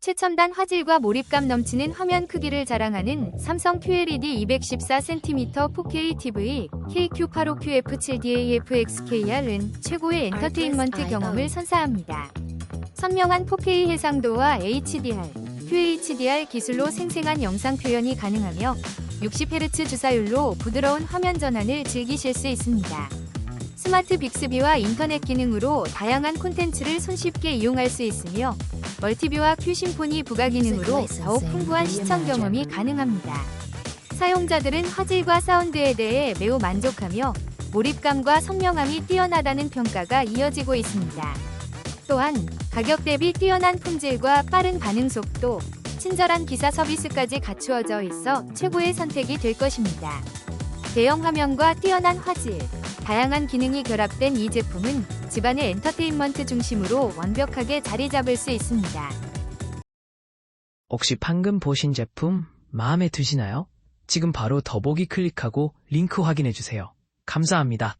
최첨단 화질과 몰입감 넘치는 화면 크기를 자랑하는 삼성 QLED 214cm 4K TV KQ85QF7DAFXKR은 최고의 엔터테인먼트 경험을 선사합니다. 선명한 4K 해상도와 HDR, QHDR 기술로 생생한 영상 표현이 가능하며 60Hz 주사율로 부드러운 화면 전환을 즐기실 수 있습니다. 스마트 빅스비와 인터넷 기능으로 다양한 콘텐츠를 손쉽게 이용할 수 있으며 멀티뷰와 큐심폰이 부가 기능으로 더욱 풍부한 시청 경험이 가능합니다. 사용자들은 화질과 사운드에 대해 매우 만족하며 몰입감과 선명함이 뛰어나다는 평가가 이어지고 있습니다. 또한 가격 대비 뛰어난 품질과 빠른 반응 속도, 친절한 기사 서비스까지 갖추어져 있어 최고의 선택이 될 것입니다. 대형 화면과 뛰어난 화질, 다양한 기능이 결합된 이 제품은 집안의 엔터테인먼트 중심으로 완벽하게 자리 잡을 수 있습니다. 혹시 방금 보신 제품 마음에 드시나요? 지금 바로 더보기 클릭하고 링크 확인해 주세요. 감사합니다.